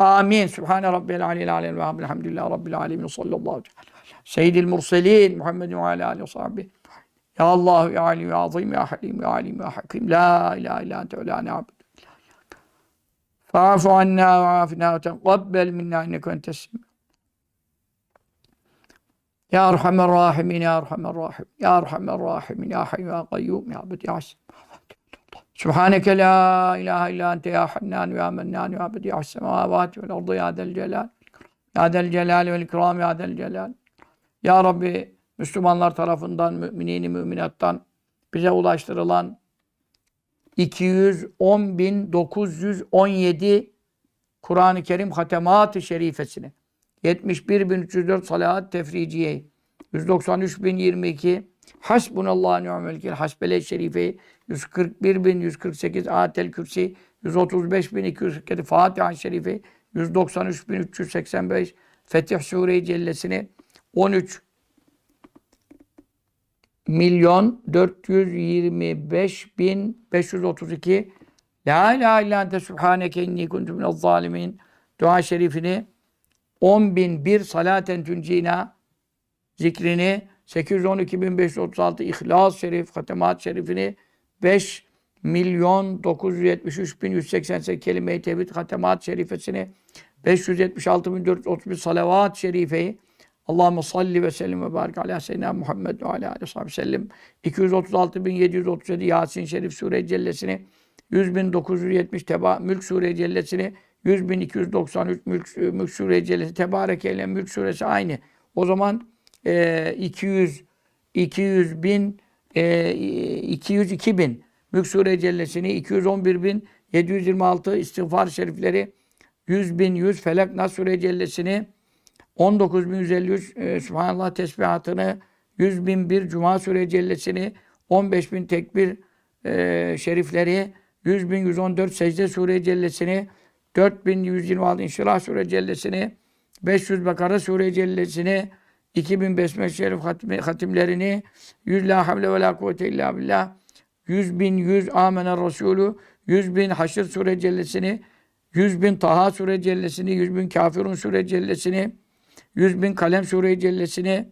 Amin. Sübhane Rabbiyel Aleyhi Aleyhi ve Elhamdülillahi Rabbil Alemin. Sallallahu aleyhi ve sellem. Seyyidil Murselin. Muhammedin ve ala aleyhi ve sahbihi. Ya Allah ya Ali ya Azim ya Halim ya Alim ya Hakim. La ilahe illa ente ve la na'budu. Fa'fu anna ve afina ve teqabbel minna inneke entes semi. Ya Erhamer Rahimin Ya Erhamer Rahim Ya Erhamer Rahimin Ya Hayy Ya Kayyum Ya Bedi'a Subhaneke la ilahe illa ente ya hannan ya mennan ya bedi'as semavati vel ardı ya del celal. Ya del celal vel ikram ya del celal. Ya Rabbi Müslümanlar tarafından, müminini müminattan bize ulaştırılan 210.917 Kur'an-ı Kerim hatemat-ı şerifesini 71.304 salat tefriciye 193.022 Hasbunallahu ni'mel vekil. Hasbele şerife 141.148 Atel Kürsi 135.247 Fatiha şerife 193.385 Fetih Sure-i Cellesini 13 milyon 425 bin 532 La ilahe illa ente subhaneke inni kuntu minel zalimin dua şerifini 10 bin bir salaten tüncina zikrini 812.536 İhlas Şerif, Hatemat Şerifini 5 milyon 973 bin 188 kelime-i tevhid Hatemat Şerifesini 576.431 salavat şerifeyi Allahümme salli ve sellim ve barik ala seyyidina Muhammed ve ala aleyhi ve sellem 236.737 Yasin Şerif Sure Cellesini 100.970 Teba Mülk Sure Cellesini 100.293 Mülk, Mülk Sure Cellesi Tebarek ile Mülk Suresi aynı. O zaman e, 200 200 bin e, 202 bin. Mülk Sure Cellesini 211 bin 726 istiğfar şerifleri 100 bin 100 Felak Nas Sure Cellesini 19.153 e, Subhanallah tesbihatını 100 bin bir Cuma Sure Cellesini 15 bin tekbir e, şerifleri 100 bin 114 Secde Sure Cellesini 4126 İnşirah Sure Cellesini 500 Bakara Sure Cellesini 2000 Besmele Şerif hatmi, hatimlerini 100 La Havle ve La Kuvvete İlla Billah 100 bin 100 Amener Resulü 100 bin Haşr Sure Cellesini 100 bin Taha Sure Cellesini 100 bin Kafirun Sure Cellesini 100 bin Kalem Sure Cellesini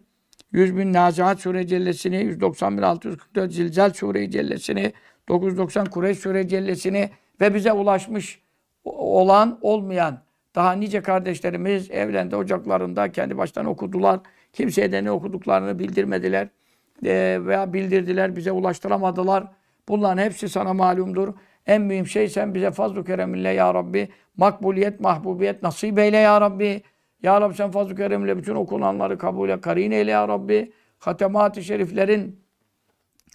100 bin Nazihat Sure Cellesini 190 bin 644 Zilzal Sure Cellesini 990 Kureyş Sure Cellesini ve bize ulaşmış olan olmayan daha nice kardeşlerimiz evlerinde ocaklarında kendi baştan okudular. Kimseye de ne okuduklarını bildirmediler e, veya bildirdiler bize ulaştıramadılar. Bunların hepsi sana malumdur. En mühim şey sen bize fazl-ı kereminle ya Rabbi makbuliyet, mahbubiyet nasip eyle ya Rabbi. Ya Rabbi sen fazl-ı kereminle bütün okunanları kabule karin eyle ya Rabbi. Hatemat-ı şeriflerin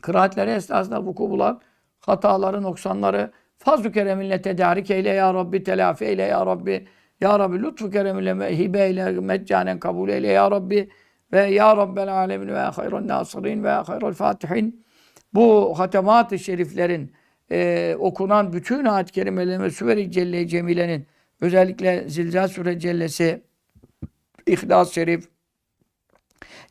kıraatleri esnasında vuku bulan hataları, noksanları fazl-ı kereminle tedarik eyle ya Rabbi, telafi eyle ya Rabbi. Ya Rabbi lütfu kereminle hibe eyle, meccanen kabul eyle ya Rabbi. Ve ya Rabbel alemin ve hayrun nasirin ve hayrul fatihin. Bu hatemat-ı şeriflerin e, okunan bütün ayet-i kerimelerin ve Süver-i Celle-i Cemile'nin özellikle Zilzal Sure Cellesi, İhlas Şerif,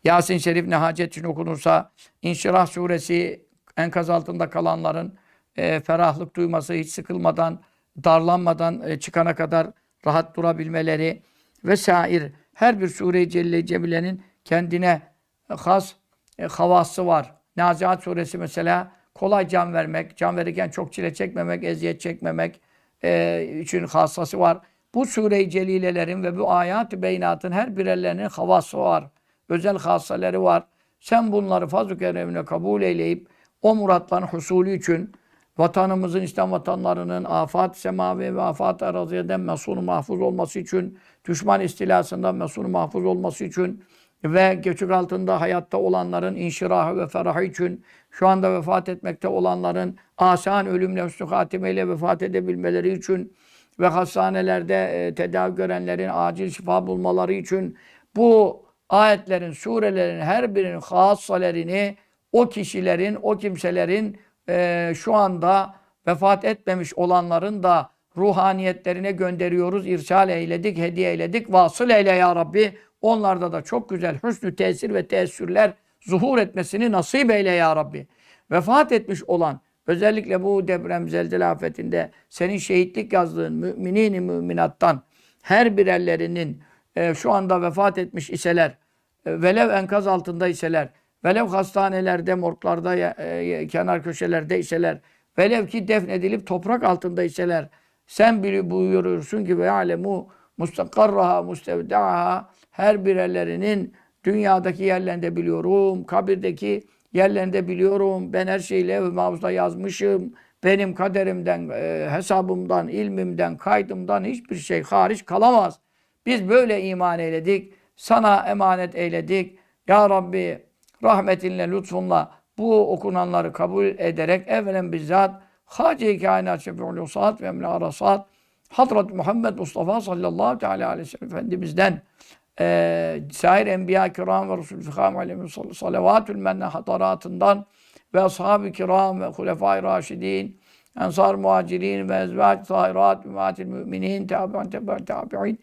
Yasin Şerif ne hacet için okunursa, İnşirah Suresi enkaz altında kalanların e, ferahlık duyması, hiç sıkılmadan, darlanmadan e, çıkana kadar rahat durabilmeleri vesaire her bir sure-i celle cemilenin kendine has e, havası var. Nazihat suresi mesela kolay can vermek, can verirken çok çile çekmemek, eziyet çekmemek e, için hassası var. Bu sure-i celilelerin ve bu ayat-ı beyinatın her birerlerinin havası var. Özel hassaları var. Sen bunları fazl-ı keremine kabul eyleyip o muratların husulü için vatanımızın, İslam vatanlarının afat semavi ve afat araziyeden mesunu mahfuz olması için, düşman istilasından mesunu mahfuz olması için ve göçük altında hayatta olanların inşirahı ve ferahı için, şu anda vefat etmekte olanların asan ölümle, hüsnü hatimeyle vefat edebilmeleri için ve hastanelerde e, tedavi görenlerin acil şifa bulmaları için bu ayetlerin, surelerin her birinin hassalerini o kişilerin, o kimselerin e, şu anda vefat etmemiş olanların da ruhaniyetlerine gönderiyoruz. İrsal eyledik, hediye eyledik. Vasıl eyle ya Rabbi. Onlarda da çok güzel hüsnü tesir ve teessürler zuhur etmesini nasip eyle ya Rabbi. Vefat etmiş olan, özellikle bu deprem zelzele afetinde senin şehitlik yazdığın müminin müminattan her birerlerinin e, şu anda vefat etmiş iseler, e, velev enkaz altında iseler, velev hastanelerde, morglarda, e, kenar köşelerde iseler, velev ki defnedilip toprak altında iseler, sen biri buyuruyorsun ki ve alemu mustakarraha mustevdaaha her birerlerinin dünyadaki yerlerinde biliyorum, kabirdeki yerlerinde biliyorum. Ben her şeyi levh-i mahfuzda yazmışım. Benim kaderimden, e, hesabımdan, ilmimden, kaydımdan hiçbir şey hariç kalamaz. Biz böyle iman eyledik. Sana emanet eyledik. Ya Rabbi rahmetinle, lütfunla bu okunanları kabul ederek evvelen bizzat Hacı-i Kainat Şefi'ül Usat ve Emre Arasat Hazreti Muhammed Mustafa sallallahu teala aleyhi ve sellem Efendimiz'den e, sair enbiya kiram ve Resul-i Fikam aleyhi salavatül menne hataratından ve ashab-ı kiram ve hulefai raşidin ensar muhacirin ve ezvac tahirat ümatil müminin tabi'an tabi'an tabi'in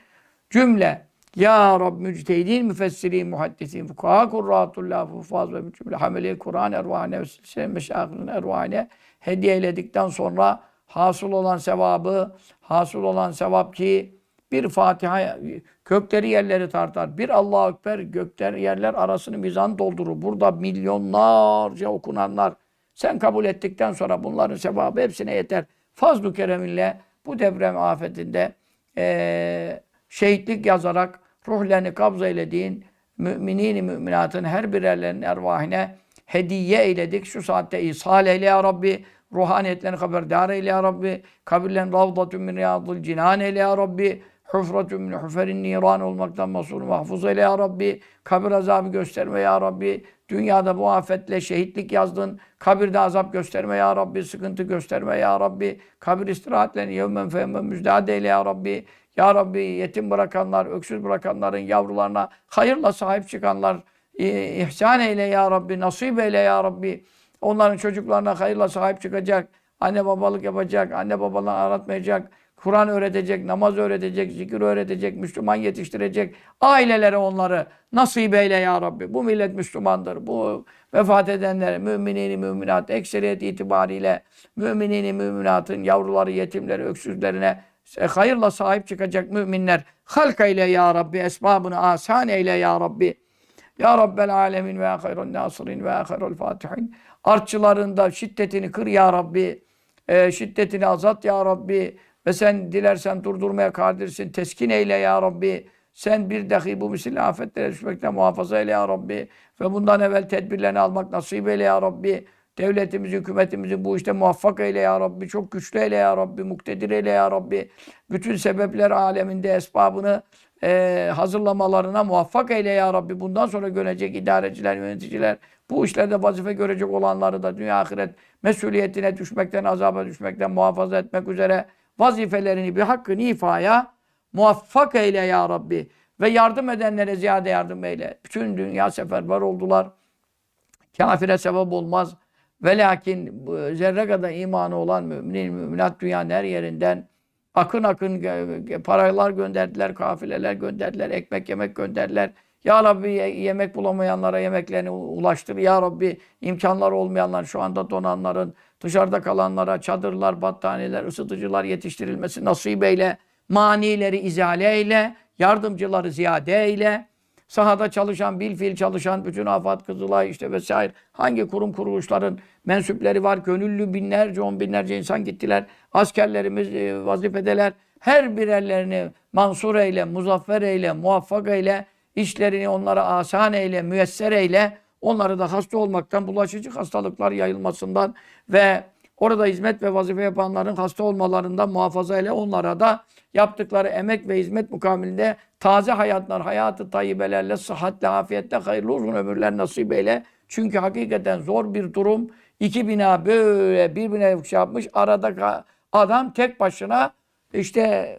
cümle ya Rab müctehidin, müfessirin, muhaddisin, fukaha, kurratullah, fufaz ve cümle hamile Kur'an ervahine ve meşahirin ervahine hediye eyledikten sonra hasıl olan sevabı, hasıl olan sevap ki bir Fatiha kökleri yerleri tartar. Bir Allahu Ekber gökler yerler arasını mizan doldurur. Burada milyonlarca okunanlar sen kabul ettikten sonra bunların sevabı hepsine yeter. Fazl-ı kereminle bu deprem afetinde eee şehitlik yazarak ruhlerini kabz eylediğin müminin müminatın her birerlerinin ervahine hediye eyledik. Şu saatte ishal eyle ya Rabbi. Ruhaniyetlerini haberdar eyle ya Rabbi. Kabirlerini ravdatun min riyadul cinan eyle ya Rabbi. Hufratun min huferin niran olmaktan masur mahfuz eyle ya Rabbi. Kabir azabı gösterme ya Rabbi. Dünyada bu afetle şehitlik yazdın. Kabirde azap gösterme ya Rabbi. Sıkıntı gösterme ya Rabbi. Kabir istirahatlerini yevmen fehmen müjdat eyle ya Rabbi. Ya Rabbi yetim bırakanlar, öksüz bırakanların yavrularına hayırla sahip çıkanlar ihsan eyle ya Rabbi, nasip eyle ya Rabbi. Onların çocuklarına hayırla sahip çıkacak, anne babalık yapacak, anne babalarını aratmayacak, Kur'an öğretecek, namaz öğretecek, zikir öğretecek, Müslüman yetiştirecek ailelere onları nasip eyle ya Rabbi. Bu millet Müslümandır. Bu vefat edenler, müminini müminat, ekseriyet itibariyle müminini müminatın yavruları, yetimleri, öksüzlerine hayırla sahip çıkacak müminler halk eyle ya Rabbi, esbabını asan eyle ya Rabbi. Ya Rabbel alemin ve hayrun nasirin ve hayrul fatihin. Artçılarında şiddetini kır ya Rabbi. E, şiddetini azat ya Rabbi. Ve sen dilersen durdurmaya kadirsin. Teskin eyle ya Rabbi. Sen bir dahi bu misil afetlere düşmekten muhafaza eyle ya Rabbi. Ve bundan evvel tedbirlerini almak nasip eyle ya Rabbi. Devletimizi, hükümetimizi bu işte muvaffak eyle ya Rabbi. Çok güçlü eyle ya Rabbi. Muktedir eyle ya Rabbi. Bütün sebepler aleminde esbabını e, hazırlamalarına muvaffak eyle ya Rabbi. Bundan sonra görecek idareciler, yöneticiler, bu işlerde vazife görecek olanları da dünya ahiret mesuliyetine düşmekten, azaba düşmekten muhafaza etmek üzere vazifelerini bir hakkını ifaya muvaffak eyle ya Rabbi. Ve yardım edenlere ziyade yardım eyle. Bütün dünya seferber oldular. Kafire sebep olmaz. Ve lakin zerre kadar imanı olan müminin, müminat dünyanın her yerinden akın akın paralar gönderdiler, kafileler gönderdiler, ekmek yemek gönderdiler. Ya Rabbi ye- yemek bulamayanlara yemeklerini ulaştır. Ya Rabbi imkanları olmayanlar, şu anda donanların, dışarıda kalanlara çadırlar, battaniyeler, ısıtıcılar yetiştirilmesi nasip eyle. Manileri izale eyle. Yardımcıları ziyade eyle. Sahada çalışan, bilfil çalışan, bütün afat, Kızılay işte vesaire hangi kurum kuruluşların mensupleri var. Gönüllü binlerce, on binlerce insan gittiler. Askerlerimiz e, vazifedeler. Her birerlerini mansur eyle, muzaffer eyle, muvaffak eyle. işlerini onlara asan eyle, müyesser eyle. Onları da hasta olmaktan, bulaşıcı hastalıklar yayılmasından ve orada hizmet ve vazife yapanların hasta olmalarından muhafaza eyle. Onlara da yaptıkları emek ve hizmet mukabilinde taze hayatlar, hayatı tayyibelerle, sıhhatle, afiyetle, hayırlı uzun ömürler nasip eyle. Çünkü hakikaten zor bir durum. İki bina böyle birbirine şey yapmış. Arada adam tek başına işte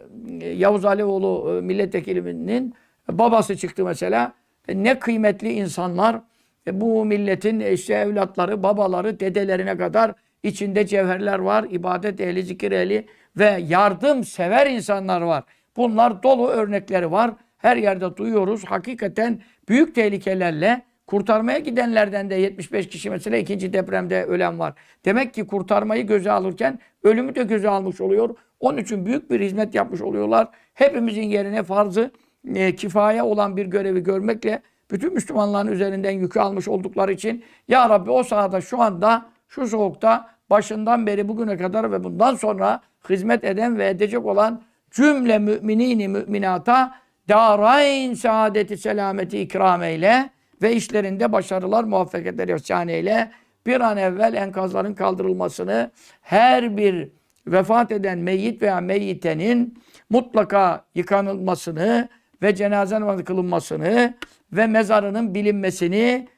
Yavuz Alioğlu e, milletvekilinin babası çıktı mesela. E, Ne kıymetli insanlar. E, Bu milletin işte evlatları, babaları, dedelerine kadar içinde cevherler var. ibadet ehli, zikir ehli ve yardım sever insanlar var. Bunlar dolu örnekleri var. Her yerde duyuyoruz. Hakikaten büyük tehlikelerle kurtarmaya gidenlerden de 75 kişi mesela ikinci depremde ölen var. Demek ki kurtarmayı göze alırken ölümü de göze almış oluyor. Onun için büyük bir hizmet yapmış oluyorlar. Hepimizin yerine farzı e, kifaya olan bir görevi görmekle bütün Müslümanların üzerinden yükü almış oldukları için Ya Rabbi o sahada şu anda şu soğukta başından beri bugüne kadar ve bundan sonra hizmet eden ve edecek olan cümle müminini müminata darayn saadeti selameti ikram eyle ve işlerinde başarılar muvaffakiyetler ihsan eyle. Bir an evvel enkazların kaldırılmasını her bir vefat eden meyyit veya meyyitenin mutlaka yıkanılmasını ve cenaze namazı kılınmasını ve mezarının bilinmesini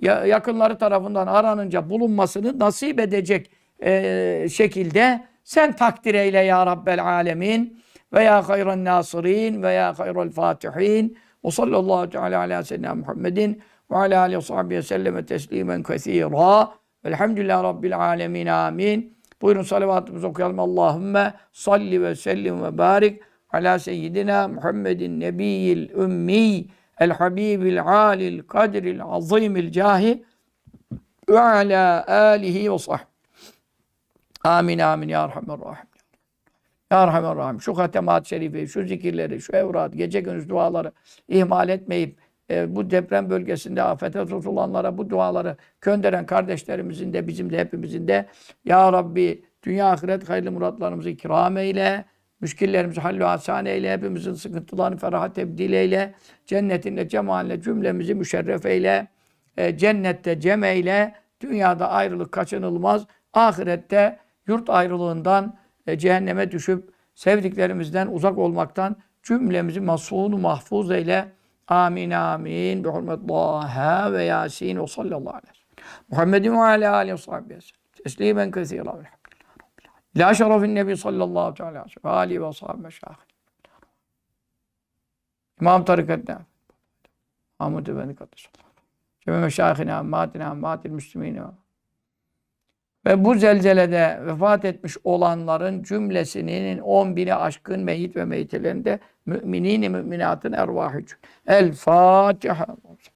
ya- yakınları tarafından aranınca bulunmasını nasip edecek e, şekilde sen takdir eyle ya Rabbel alemin. Ve ya hayran nasirin ve ya hayral fatihin. Ve sallallahu teala ala seyyidina Muhammedin ve ala alihi ve sahbihi selleme teslimen kethira. Velhamdülillahi rabbil alemin amin. Buyurun salavatımızı okuyalım. Allahümme salli ve sellim ve barik ala seyyidina Muhammedin nebiyyil ümmi el habibil alil kadril azimil cahi ve ala alihi ve sahbihi Amin amin ya Rahman Rahim. Ya Rahman Rahim. Şu hatemat şerifi, şu zikirleri, şu evrat, gece gündüz duaları ihmal etmeyip e, bu deprem bölgesinde afete tutulanlara bu duaları gönderen kardeşlerimizin de bizim de hepimizin de Ya Rabbi dünya ahiret hayırlı muratlarımızı ikram eyle. Müşkillerimizi hallü hasan eyle. Hepimizin sıkıntılarını feraha tebdil eyle. Cennetinle, cemalinle cümlemizi müşerref eyle. E, cennette cem eyle. Dünyada ayrılık kaçınılmaz. Ahirette yurt ayrılığından e, cehenneme düşüp sevdiklerimizden uzak olmaktan cümlemizi masunu mahfuz eyle. Amin amin. Bi hurmet Taha ve Yasin ve sallallahu aleyhi ve sellem. Muhammedin ve aleyhi ve sellem. Teslimen kethira. La şerefin nebi sallallahu aleyhi ve sellem. Alihi ve sahibi meşahid. İmam tarikatına. Mahmud Efendi Kaddesallahu. Cemi meşahine, ammatine, ammatil müslümine. Ve bu zelzelede vefat etmiş olanların cümlesinin 10 bini aşkın meyit ve meyitelerinde müminin müminatın ervahı için. El Fatiha.